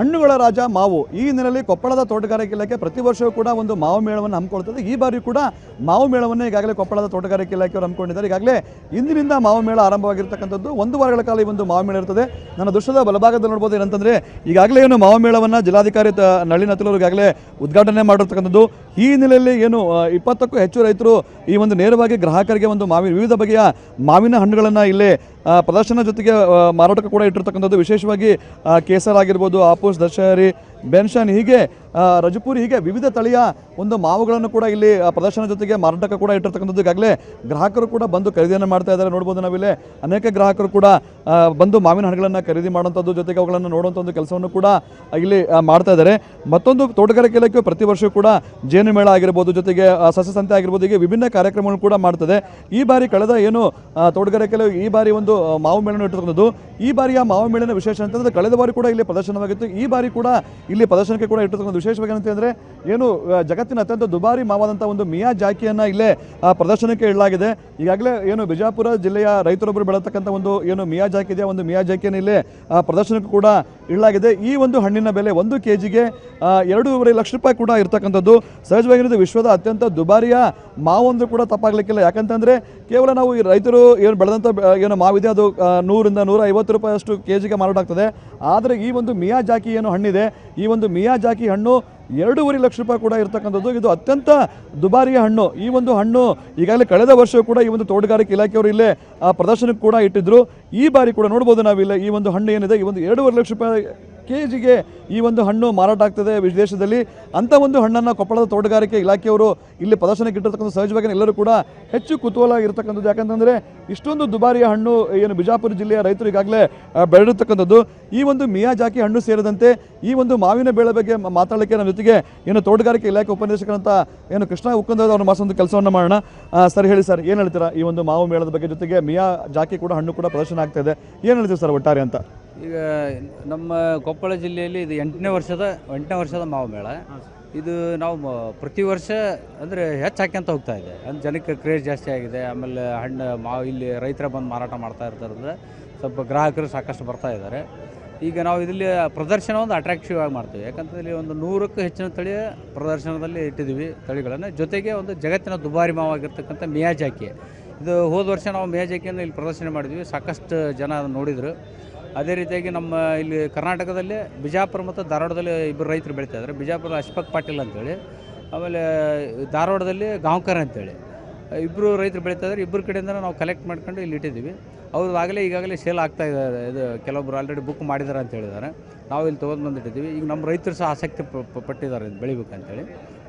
ಹಣ್ಣುಗಳ ರಾಜ ಮಾವು. ಈ ಹಿನ್ನೆಲೆಯಲ್ಲಿ ಕೊಪ್ಪಳದ ತೋಟಗಾರಿಕೆ ಇಲಾಖೆ ಪ್ರತಿ ವರ್ಷವೂ ಕೂಡ ಒಂದು ಮಾವು ಮೇಳವನ್ನು ಹಮ್ಮಿಕೊಳ್ತದೆ ಈ ಬಾರಿ ಕೂಡ ಮಾವು ಮೇಳವನ್ನು ಈಗಾಗಲೇ ಕೊಪ್ಪಳದ ತೋಟಗಾರಿಕೆ ಇಲಾಖೆಯವರು ಹಮ್ಮಿಕೊಂಡಿದ್ದಾರೆ. ಈಗಾಗಲೇ ಇಂದಿನಿಂದ ಮಾವು ಮೇಳ ಆರಂಭವಾಗಿರ್ತಕ್ಕಂಥದ್ದು ಒಂದು ವಾರಗಳ ಕಾಲ ಈ ಒಂದು ಮಾವು ಮೇಳ ಇರ್ತದೆ. ನನ್ನ ದೃಶ್ಯದ ಬಲಭಾಗದಲ್ಲಿ ನೋಡ್ಬೋದು ಏನಂತಂದರೆ, ಈಗಾಗಲೇ ಏನು ಮಾವು ಮೇಳವನ್ನು ಜಿಲ್ಲಾಧಿಕಾರಿ ನಳಿನ್ ಅತುಲ್ ಈಗಾಗಲೇ ಉದ್ಘಾಟನೆ ಮಾಡಿರ್ತಕ್ಕಂಥದ್ದು. ಈ ಹಿನ್ನೆಲೆಯಲ್ಲಿ ಏನು ಇಪ್ಪತ್ತಕ್ಕೂ ಹೆಚ್ಚು ರೈತರು ಈ ಒಂದು ನೇರವಾಗಿ ಗ್ರಾಹಕರಿಗೆ ಒಂದು ಮಾವಿನ, ವಿವಿಧ ಬಗೆಯ ಮಾವಿನ ಹಣ್ಣುಗಳನ್ನು ಇಲ್ಲೇ ಪ್ರದರ್ಶನ ಜೊತೆಗೆ ಮಾರಾಟಕ್ಕೆ ಕೂಡ ಇಟ್ಟಿರ್ತಕ್ಕಂಥದ್ದು. ವಿಶೇಷವಾಗಿ ಕೇಸರ್ ಆಗಿರ್ಬೋದು ಆಪೋಸ್ ದಶಹರಿ ಬೆನ್ಷನ್ ಹೀಗೆ ರಜಪುರಿ ಹೀಗೆ ವಿವಿಧ ತಳಿಯ ಒಂದು ಮಾವುಗಳನ್ನು ಕೂಡ ಇಲ್ಲಿ ಪ್ರದರ್ಶನ ಜೊತೆಗೆ ಮಾರಾಟಕ್ಕೆ ಕೂಡ ಇಟ್ಟಿರ್ತಕ್ಕಂಥದ್ದು. ಈಗಾಗಲೇ ಗ್ರಾಹಕರು ಕೂಡ ಬಂದು ಖರೀದಿಯನ್ನು ಮಾಡ್ತಾ ಇದ್ದಾರೆ. ನೋಡ್ಬೋದು ನಾವಿಲ್ಲಿ ಅನೇಕ ಗ್ರಾಹಕರು ಕೂಡ ಬಂದು ಮಾವಿನ ಹಣ್ಣುಗಳನ್ನು ಖರೀದಿ ಮಾಡುವಂಥದ್ದು ಜೊತೆಗೆ ಅವುಗಳನ್ನು ನೋಡುವಂಥ ಒಂದು ಕೆಲಸವನ್ನು ಕೂಡ ಇಲ್ಲಿ ಮಾಡ್ತಾ ಇದ್ದಾರೆ. ಮತ್ತೊಂದು ತೋಟಗಾರಿಕೆ ಇಲಾಖೆ ಪ್ರತಿ ವರ್ಷ ಕೂಡ ಜೇನು ಮೇಳ ಆಗಿರ್ಬೋದು, ಜೊತೆಗೆ ಸಸ್ಯಸಂತೆ ಸಸ್ಯ ಸಂತೆ ಆಗಿರ್ಬೋದು, ಹೀಗೆ ವಿಭಿನ್ನ ಕಾರ್ಯಕ್ರಮಗಳನ್ನು ಕೂಡ ಮಾಡ್ತದೆ. ಈ ಬಾರಿ ಕಳೆದ ಏನು ತೋಟಗಾರಿಕೆ ಈ ಬಾರಿ ಒಂದು ಮಾವು ಮೇಳನ ಇಟ್ಟಿರ್ತಕ್ಕಂಥದ್ದು, ಈ ಬಾರಿಯ ಮಾವು ಮೇಳನ ವಿಶೇಷ ಅಂತಂದ್ರೆ ಕಳೆದ ಬಾರಿ ಕೂಡ ಇಲ್ಲಿ ಪ್ರದರ್ಶನವಾಗಿತ್ತು. ಈ ಬಾರಿ ಕೂಡ ಇಲ್ಲಿ ಪ್ರದರ್ಶನಕ್ಕೆ ಕೂಡ ಇಟ್ಟಿರ್ತಕ್ಕಂಥ ವಿಶೇಷವಾಗಿ ಅಂತಂದರೆ ಏನು ಜಗತ್ತಿನ ಅತ್ಯಂತ ದುಬಾರಿ ಮಾವಾದಂಥ ಒಂದು ಮಿಯಾ ಜಾಕಿಯನ್ನು ಇಲ್ಲೇ ಪ್ರದರ್ಶನಕ್ಕೆ ಇಡಲಾಗಿದೆ. ಈಗಾಗಲೇ, ಏನು, ಬಿಜಾಪುರ ಜಿಲ್ಲೆಯ ರೈತರೊಬ್ಬರು ಬೆಳೆತಕ್ಕಂಥ ಒಂದು, ಏನು, ಮಿಯಾ ಜಾಕಿ ಇದೆ ಒಂದು ಮಿಯಾ ಜಾಕಿಯನ್ನು ಇಲ್ಲೇ ಪ್ರದರ್ಶನಕ್ಕೆ ಕೂಡ ಇಡಲಾಗಿದೆ. ಈ ಒಂದು ಹಣ್ಣಿನ ಬೆಲೆ ಒಂದು ಕೆ ಜಿಗೆ ಎರಡೂವರೆ ಲಕ್ಷ ರೂಪಾಯಿ ಕೂಡ ಇರ್ತಕ್ಕಂಥದ್ದು. ಸಹಜವಾಗಿರೋದು ವಿಶ್ವದ ಅತ್ಯಂತ ದುಬಾರಿಯ ಮಾವೊಂದು ಕೂಡ ತಪ್ಪಾಗಲಿಕ್ಕಿಲ್ಲ. ಯಾಕಂತಂದರೆ ಕೇವಲ ನಾವು ಈ ರೈತರು ಏನು ಬೆಳೆದಂಥ ಏನು ಮಾವಿದೆ, ಅದು ನೂರಿಂದ ನೂರ ಐವತ್ತು ರೂಪಾಯಿ ಅಷ್ಟು ಕೆ ಜಿಗೆ ಮಾರಾಟ ಆಗ್ತದೆ. ಆದರೆ ಈ ಒಂದು ಮಿಯಾ ಜಾಕಿ ಏನು ಹಣ್ಣಿದೆ? ಈ ಒಂದು ಮಿಯಾ ಜಾಕಿ ಹಣ್ಣು ಎರಡೂವರೆ ಲಕ್ಷ ರೂಪಾಯಿ ಕೂಡ ಇರತಕ್ಕಂಥದ್ದು. ಇದು ಅತ್ಯಂತ ದುಬಾರಿಯ ಹಣ್ಣು. ಈ ಒಂದು ಹಣ್ಣು ಈಗಾಗಲೇ ಕಳೆದ ವರ್ಷ ಕೂಡ ಈ ಒಂದು ತೋಟಗಾರಿಕೆ ಇಲಾಖೆಯವರು ಇಲ್ಲೇ ಆ, ಪ್ರದರ್ಶನಕ್ಕೆ ಕೂಡ ಇಟ್ಟಿದ್ರು. ಈ ಬಾರಿ ಕೂಡ ನೋಡ್ಬೋದು ನಾವಿಲ್ಲ ಈ ಒಂದು ಹಣ್ಣು ಏನಿದೆ? ಈ ಒಂದು ಎರಡೂವರೆ ಲಕ್ಷ ರೂಪಾಯಿ ಕೆ ಜಿಗೆ ಈ ಒಂದು ಹಣ್ಣು ಮಾರಾಟ ಆಗ್ತದೆ ವಿದೇಶದಲ್ಲಿ ಅಂಥ ಒಂದು ಹಣ್ಣನ್ನು ಕೊಪ್ಪಳದ ತೋಟಗಾರಿಕೆ ಇಲಾಖೆಯವರು ಇಲ್ಲಿ ಪ್ರದರ್ಶನಕ್ಕೆ ಇಟ್ಟಿರ್ತಕ್ಕಂಥ ಸಹಜವಾಗಿ ಎಲ್ಲರೂ ಕೂಡ ಹೆಚ್ಚು ಕುತೂಹಲ ಇರತಕ್ಕಂಥದ್ದು ಯಾಕಂತಂದರೆ ಇಷ್ಟೊಂದು ದುಬಾರಿಯ ಹಣ್ಣು, ಏನು ಬಿಜಾಪುರ ಜಿಲ್ಲೆಯ ರೈತರು ಈಗಾಗಲೇ ಬೆಳೆದಿರ್ತಕ್ಕಂಥದ್ದು ಈ ಒಂದು ಮಿಯಾ ಜಾಕಿ ಹಣ್ಣು ಸೇರಿದಂತೆ ಈ ಒಂದು ಮಾವಿನ ಬೆಳೆ ಬಗ್ಗೆ ಮಾತಾಡಲಿಕ್ಕೆ ನಮ್ಮ ಜೊತೆಗೆ ಏನು ತೋಟಗಾರಿಕೆ ಇಲಾಖೆ ಉಪನಿರ್ದೇಶಕರಂತ ಏನು ಕೃಷ್ಣ ಉಕ್ಕಂದವ್ರು ಅವ್ರನ್ನ ಮಾಸೊಂದು ಕೆಲಸವನ್ನು ಮಾಡೋಣ. ಸರ್ ಹೇಳಿ ಸರ್, ಏನು ಹೇಳ್ತೀರಾ ಈ ಒಂದು ಮಾವು ಮೇಳದ ಬಗ್ಗೆ ಜೊತೆಗೆ ಮಿಯಾ ಜಾಕಿ ಕೂಡ ಹಣ್ಣು ಕೂಡ ಪ್ರದರ್ಶನ ಆಗ್ತಾ ಇದೆ. ಏನು ಹೇಳ್ತೀವಿ ಸರ್ ಒಟ್ಟಾರೆ ಅಂತ? ಈಗ ನಮ್ಮ ಕೊಪ್ಪಳ ಜಿಲ್ಲೆಯಲ್ಲಿ ಇದು ಎಂಟನೇ ವರ್ಷದ ಎಂಟನೇ ವರ್ಷದ ಮಾವು ಮೇಳ. ಇದು ನಾವು ಪ್ರತಿ ವರ್ಷ ಅಂದರೆ ಹೆಚ್ಚು ಹಾಕ್ಯಂತ ಹೋಗ್ತಾ ಇದೆ. ಅಂದ್ರೆ ಜನಕ್ಕೆ ಕ್ರೇಜ್ ಜಾಸ್ತಿ ಆಗಿದೆ. ಆಮೇಲೆ ಹಣ್ಣು ಮಾವು ಇಲ್ಲಿ ರೈತರ ಬಂದು ಮಾರಾಟ ಮಾಡ್ತಾ ಇರ್ತಾರಿಂದ ಸ್ವಲ್ಪ ಗ್ರಾಹಕರು ಸಾಕಷ್ಟು ಬರ್ತಾ ಇದ್ದಾರೆ. ಈಗ ನಾವು ಇಲ್ಲಿ ಪ್ರದರ್ಶನ ಒಂದು ಅಟ್ರಾಕ್ಟಿವ್ ಆಗಿ ಮಾಡ್ತೀವಿ. ಯಾಕಂತಂದ್ರೆ ಇಲ್ಲಿ ಒಂದು ನೂರಕ್ಕೂ ಹೆಚ್ಚಿನ ತಳಿಯ ಪ್ರದರ್ಶನದಲ್ಲಿ ಇಟ್ಟಿದ್ದೀವಿ ತಳಿಗಳನ್ನು. ಜೊತೆಗೆ ಒಂದು ಜಗತ್ತಿನ ದುಬಾರಿ ಮಾವಾಗಿರ್ತಕ್ಕಂಥ ಮಿಯಾಜಾಕಿ. ಇದು ಹೋದ ವರ್ಷ ನಾವು ಮಿಯಾಜಾಕಿಯನ್ನು ಇಲ್ಲಿ ಪ್ರದರ್ಶನ ಮಾಡಿದ್ವಿ. ಸಾಕಷ್ಟು ಜನ ಅದನ್ನು ನೋಡಿದರು. ಅದೇ ರೀತಿಯಾಗಿ ನಮ್ಮ ಇಲ್ಲಿ ಕರ್ನಾಟಕದಲ್ಲಿ ಬಿಜಾಪುರ ಮತ್ತು ಧಾರವಾಡದಲ್ಲಿ ಇಬ್ಬರು ರೈತರು ಬೆಳೀತಾ ಇದ್ದಾರೆ. ಬಿಜಾಪುರ ಅಶ್ಪಕ್ ಪಾಟೀಲ್ ಅಂತೇಳಿ ಆಮೇಲೆ ಧಾರವಾಡದಲ್ಲಿ ಗಾಂವ್ಕರ್ ಅಂತೇಳಿ. ಇಬ್ಬರು ರೈತರು ಬೆಳೀತಾ ಇದ್ದಾರೆ. ಇಬ್ಬರು ಕಡೆಯಿಂದ ನಾವು ಕಲೆಕ್ಟ್ ಮಾಡ್ಕೊಂಡು ಇಲ್ಲಿ ಇಟ್ಟಿದ್ದೀವಿ. ಅವ್ರು ಆಗಲೇ ಈಗಾಗಲೇ ಸೇಲ್ ಆಗ್ತಾ ಇದ್ದಾರೆ ಇದು ಕೆಲವೊಬ್ರು ಆಲ್ರೆಡಿ ಬುಕ್ ಮಾಡಿದ್ದಾರೆ ಅಂತ ಹೇಳಿದ್ದಾರೆ. ನಾವು ಇಲ್ಲಿ ತೊಗೊಂಡು ಬಂದಿಟ್ಟಿದ್ದೀವಿ ಈಗ ನಮ್ಮ ರೈತರು ಸಹ ಆಸಕ್ತಿ ಪಟ್ಟಿದ್ದಾರೆ ಇದು ಬೆಳಿಬೇಕಂತೇಳಿ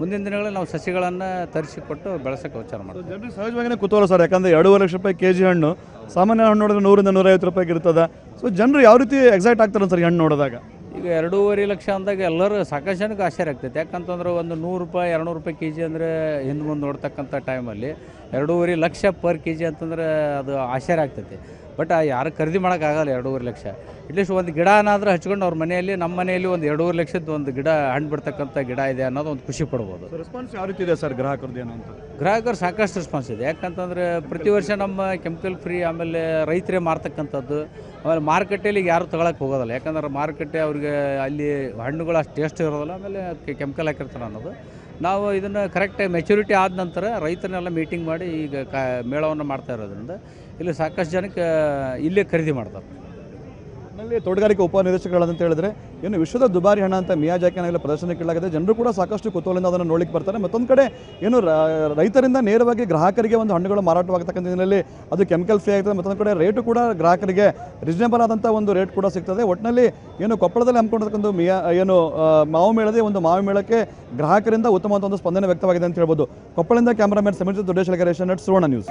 ಮುಂದಿನ ದಿನಗಳಲ್ಲಿ ನಾವು ಸಸಿಗಳನ್ನು ತರಿಸಿ ಕೊಟ್ಟು ಬೆಳೆಸೋಕ್ಕೆ ವಿಚಾರ ಮಾಡ್ತೀವಿ. ಜನರಿಗೆ ಸಹಜವಾಗಿಯೇ ಕುತೂಹಲ ಸರ್. ಯಾಕಂದರೆ ಎರಡೂವರೆ ಲಕ್ಷ ರೂಪಾಯಿ ಕೆ ಜಿ ಹಣ್ಣು ಸಾಮಾನ್ಯ ಹಣ್ಣು ನೋಡಿದ್ರೆ ನೂರಿಂದ ನೂರೈವತ್ತು ರೂಪಾಯಿಗೆ ಇರ್ತದೆ. ಸೊ ಜನರು ಯಾವ ರೀತಿ ಎಕ್ಸೈಟ್ ಆಗ್ತಾರೆ ಸರ್ ಹಣ್ಣು ನೋಡಿದಾಗ? ಈಗ ಎರಡೂವರೆ ಲಕ್ಷ ಅಂದಾಗ ಎಲ್ಲರೂ ಸಾಕಷ್ಟು ಜನಕ್ಕೆ ಆಶ್ಚರ್ಯ ಆಗ್ತೈತೆ. ಯಾಕಂತಂದ್ರೆ ಒಂದು ನೂರು ರೂಪಾಯಿ, ಎರಡುನೂರು ರೂಪಾಯಿ ಕೆ ಜಿ ಅಂದರೆ ಹಿಂದೆ ಮುಂದೆ ನೋಡ್ತಕ್ಕಂಥ ಟೈಮಲ್ಲಿ ಎರಡೂವರೆ ಲಕ್ಷ ಪರ್ ಕೆ ಜಿ ಅಂತಂದ್ರೆ ಅದು ಆಶ್ಚರ್ಯ ಆಗ್ತೈತಿ. ಬಟ್ ಯಾರು ಖರೀದಿ ಮಾಡೋಕ್ಕಾಗಲ್ಲ ಎರಡೂವರೆ ಲಕ್ಷ. ಅಟ್ಲೀಸ್ಟ್ ಒಂದು ಗಿಡ ಏನಾದರೂ ಹಚ್ಕೊಂಡು ಅವ್ರ ಮನೆಯಲ್ಲಿ ನಮ್ಮ ಮನೆಯಲ್ಲಿ ಒಂದು ಎರಡೂವರೆ ಲಕ್ಷದ ಒಂದು ಗಿಡ ಹಣ್ಣು ಬಿಡ್ತಕ್ಕಂಥ ಗಿಡ ಇದೆ ಅನ್ನೋದು ಒಂದು ಖುಷಿ ಪಡ್ಬೋದು. ರೆಸ್ಪಾನ್ಸ್ ಯಾವ ರೀತಿ ಇದೆ ಸರ್ ಗ್ರಾಹಕರದ್ದು ಏನು ಅಂತ? ಗ್ರಾಹಕರು ಸಾಕಷ್ಟು ರೆಸ್ಪಾನ್ಸ್ ಇದೆ. ಯಾಕಂತಂದ್ರೆ ಪ್ರತಿ ವರ್ಷ ನಮ್ಮ ಕೆಮಿಕಲ್ ಫ್ರೀ ಆಮೇಲೆ ರೈತರೇ ಮಾರ್ತಕ್ಕಂಥದ್ದು ಆಮೇಲೆ ಮಾರುಕಟ್ಟೆಯಲ್ಲಿ ಈಗ ಯಾರು ತಗೊಳಕ್ಕೆ ಹೋಗೋದಿಲ್ಲ. ಯಾಕಂದ್ರೆ ಮಾರುಕಟ್ಟೆ ಅವ್ರಿಗೆ ಅಲ್ಲಿ ಹಣ್ಣುಗಳು ಅಷ್ಟು ಟೇಸ್ಟ್ ಇರೋದಿಲ್ಲ ಆಮೇಲೆ ಕೆಮಿಕಲ್ ಹಾಕಿರ್ತಾರೆ ಅನ್ನೋದು. ನಾವು ಇದನ್ನು ಕರೆಕ್ಟ್ ಮೆಚುರಿಟಿ ಆದ ನಂತರ ರೈತರನ್ನೆಲ್ಲ ಮೀಟಿಂಗ್ ಮಾಡಿ ಈಗ ಕ, ಮೇಳವನ್ನು ಮಾಡ್ತಾ ಇರೋದ್ರಿಂದ ಇಲ್ಲಿ ಸಾಕಷ್ಟು ಜನಕ್ಕೆ ಇಲ್ಲೇ ಖರೀದಿ ಮಾಡ್ತಾರೆ. ನಲ್ಲಿ ತೋಟಗಾರಿಕೆ ಉಪನಿರ್ದೇಶಕಗಳಂತ ಹೇಳಿದ್ರೆ, ಏನು ವಿಶ್ವದ ದುಬಾರಿ ಹಣ ಅಂತ ಮಿಯಾ ಪ್ರದರ್ಶನಕ್ಕೆ ಕೇಳಲಾಗಿದೆ. ಜನರು ಕೂಡ ಸಾಕಷ್ಟು ಕುತೂಹಲದಿಂದ ಅದನ್ನು ನೋಡ್ಲಿಕ್ಕೆ ಬರ್ತಾರೆ. ಮತ್ತೊಂದು ಕಡೆ ಏನು ರೈತರಿಂದ ನೇರವಾಗಿ ಗ್ರಾಹಕರಿಗೆ ಒಂದು ಹಣ್ಣುಗಳು ಮಾರಾಟವಾಗತಕ್ಕಂಥ ದಿನದಲ್ಲಿ ಅದು ಕೆಮಿಕಲ್ ಫ್ರೀ ಆಗ್ತದೆ ಮತ್ತೊಂದು ಕಡೆ ರೇಟು ಕೂಡ ಗ್ರಾಹಕರಿಗೆ ರೀಸನೇಬಲ್ ಆದಂಥ ಒಂದು ರೇಟ್ ಕೂಡ ಸಿಗ್ತದೆ. ಒಟ್ಟಿನಲ್ಲಿ ಏನು ಕೊಪ್ಪಳದಲ್ಲಿ ಹಮ್ಮಿಕೊಂಡಿರ್ತಕ್ಕಂಥ ಮಿಯಾ, ಏನು ಮಾವು ಮೇಳದೇ ಒಂದು ಮಾವು ಮೇಳಕ್ಕೆ ಗ್ರಾಹಕರಿಂದ ಉತ್ತಮವಾದ ಒಂದು ಸ್ಪಂದನೆ ವ್ಯಕ್ತವಾಗಿದೆ ಅಂತ ಹೇಳ್ಬೋದು. ಕೊಪ್ಪಳದಿಂದ ಕ್ಯಾಮರಾಮನ್ ಸಮೀರ್ ದೊಡ್ಡೇಶ್ವರ ರೇಷನ್ ನೆಟ್ Suvarna news.